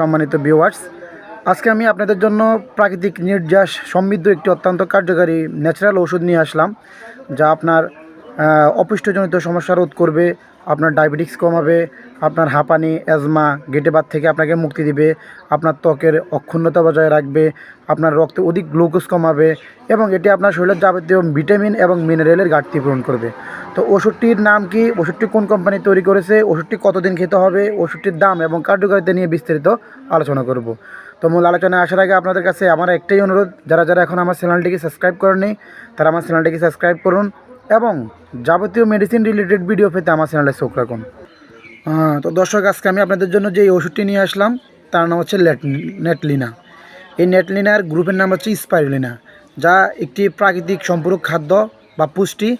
সম্মানিত ভিউয়ার্স আজকে আমি আপনাদের জন্য প্রাকৃতিক নির্যাস সমৃদ্ধ একটি অত্যন্ত কার্যকারী ন্যাচারাল ওষুধ নিয়ে আসলাম, যা আপনার অপুষ্টজনিত সমস্যা রোধ করবে, আপনার ডায়াবেটিক্স কমাবে, আপনার হাঁপানি অ্যাজমা গেটে বাদ থেকে আপনাকে মুক্তি দিবে, আপনার ত্বকের অক্ষুণ্ণতা বজায় রাখবে, আপনার রক্তে অধিক গ্লুকোজ কমাবে এবং এটি আপনার শরীরের যাবতীয় ভিটামিন এবং মিনারেলের ঘাটতি পূরণ করবে। তো ওষুধটির নাম কি? ওষুধটি কোন কোম্পানি তৈরি করেছে? ওষুধটি কতদিন খেতে হবে? ওষুধটির দাম এবং কার্যকারিতা নিয়ে বিস্তারিত আলোচনা করব। তো মূল আলোচনায় আসার আগে আপনাদের কাছে আমার একটাই অনুরোধ, যারা যারা এখন আমার চ্যানেলটিকে সাবস্ক্রাইব করেননি, তারা আমার চ্যানেলটিকে সাবস্ক্রাইব করুন। এবং যাবতীয় মেডিসিন রিলেটেড ভিডিও পেতে আমার চ্যানেলে চোখ রাখুন। তো দর্শক, আজকে আমি আপনাদের জন্য যে ওষুধটি নিয়ে আসলাম, তার নাম হচ্ছে নেটলিনা। এই নেটলিনার গ্রুপের নাম হচ্ছে স্পাইরুলিনা, যা একটি প্রাকৃতিক সম্পূরক খাদ্য বা পুষ্টি,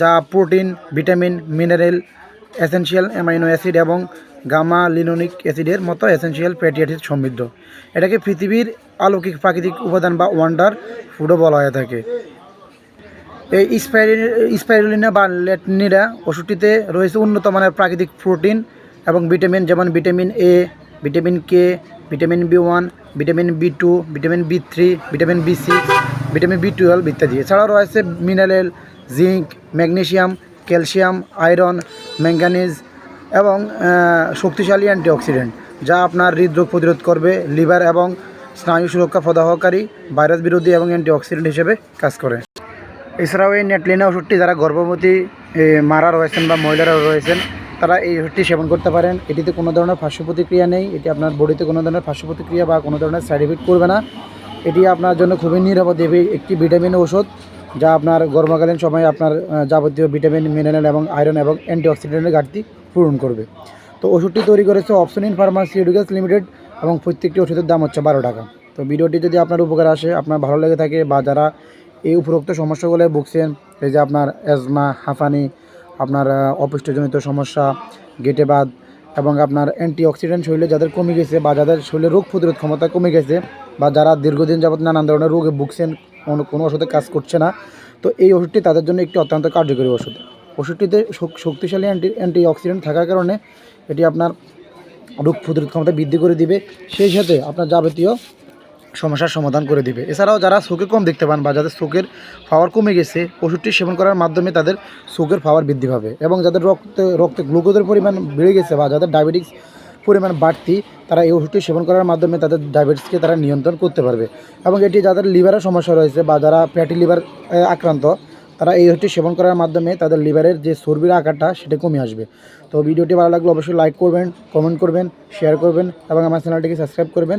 যা protein, vitamin, mineral essential amino acid এবং গামা লিনোনিক অ্যাসিডের মতো এসেনশিয়াল অ্যাসিড সমৃদ্ধ। এটাকে পৃথিবীর অলৌকিক প্রাকৃতিক উপাদান বা ওয়ান্ডার ফুডও বলা হয়ে থাকে। এই স্পাইরি- স্পাইরুলিনা বা লেটনিরা ওষুধটিতে রয়েছে উন্নত মানের প্রাকৃতিক প্রোটিন এবং ভিটামিন, যেমন vitamin A vitamin K vitamin B one vitamin B two vitamin B three vitamin B six vitamin B twelve ইত্যাদি। এছাড়াও রয়েছে mineral, zinc, magnesium, calcium, iron, manganese এবং শক্তিশালী অ্যান্টিঅক্সিডেন্ট, যা আপনার হৃদরোগ প্রতিরোধ করবে, লিভার এবং স্নায়ু সুরক্ষা প্রদাহকারী, ভাইরাস বিরোধী এবং অ্যান্টিঅক্সিডেন্ট হিসেবে কাজ করে। এছাড়াও এই নেটলিনা ওষুধটি যারা গর্ভবতী মারা রয়েছেন বা মহিলারা রয়েছেন, তারা এই ওষুধটি সেবন করতে পারেন। এটিতে কোনো ধরনের পার্শ্ব প্রতিক্রিয়া নেই, এটি আপনার বডিতে কোনো ধরনের পার্শ্ব প্রতিক্রিয়া বা কোনো ধরনের সাইড এফেক্ট করবে না। এটি আপনার জন্য খুবই নিরাপদ একটি ভিটামিন ওষুধ যা আপনার গর্ভকালীন সময়ে আপনার যাবতীয় ভিটামিন, মিনারেল এবং আয়রন এবং অ্যান্টিঅক্সিডেন্টের ঘাটতি পূরণ করবে। তো ওষুধটি তৈরি করেছে অপশন ইন ফার্মাসিউটিক্যালস লিমিটেড এবং প্রত্যেকটি ওষুধের দাম হচ্ছে বারো টাকা। তো ভিডিওটি যদি আপনার উপকার আসে, আপনার ভালো লেগে থাকে বা যারা এই উপরোক্ত সমস্যাগুলো ভুগছেন, এই যে আপনার অ্যাজমা হাঁফানি আপনার অপুষ্টজনিত সমস্যা, গেটে বাদ এবং আপনার অ্যান্টিঅক্সিডেন্ট শরীরে যাদের কমে গেছে বা যাদের শরীরে রোগ প্রতিরোধ ক্ষমতা কমে গেছে বা যারা দীর্ঘদিন যাবত নানান ধরনের রোগে ভুগছেন, কোনো কোনো ওষুধে কাজ করছে না, তো এই ওষুধটি তাদের জন্য একটি অত্যন্ত কার্যকরী ওষুধ। ওষুধটিতে শক- শক্তিশালী অ্যান্টি অ্যান্টিঅক্সিডেন্ট থাকার কারণে এটি আপনার রোগ প্রতিরোধ ক্ষমতা বৃদ্ধি করে দিবে। সেই সাথে আপনার যাবতীয় সমস্যার সমাধান করে দিবে। এছাড়াও যারা চোখে কম দেখতে পান বা যাদের চোখের পাওয়ার কমে গেছে, ওষুধটি সেবন করার মাধ্যমে তাদের চোখের পাওয়ার বৃদ্ধি পাবে এবং যাদের রক্তে রক্তে গ্লুকোজের পরিমাণ বেড়ে গেছে বা যাদের ডায়াবেটিক্স পরিমাণ বাড়তি, তারা এই ওষুধটি সেবন করার মাধ্যমে তাদের ডায়াবেটিসকে তারা নিয়ন্ত্রণ করতে পারবে। এবং এটি যাদের লিভারের সমস্যা রয়েছে বা যারা ফ্যাটি লিভার আক্রান্ত, তারা এই ওষুধটি সেবন করার মাধ্যমে তাদের লিভারের যে চর্বির আকারটা সেটা কমে আসবে। তো ভিডিওটি ভালো লাগলে অবশ্যই লাইক করবেন কমেন্ট করবেন শেয়ার করবেন এবং আমার চ্যানেলটিকে সাবস্ক্রাইব করবেন।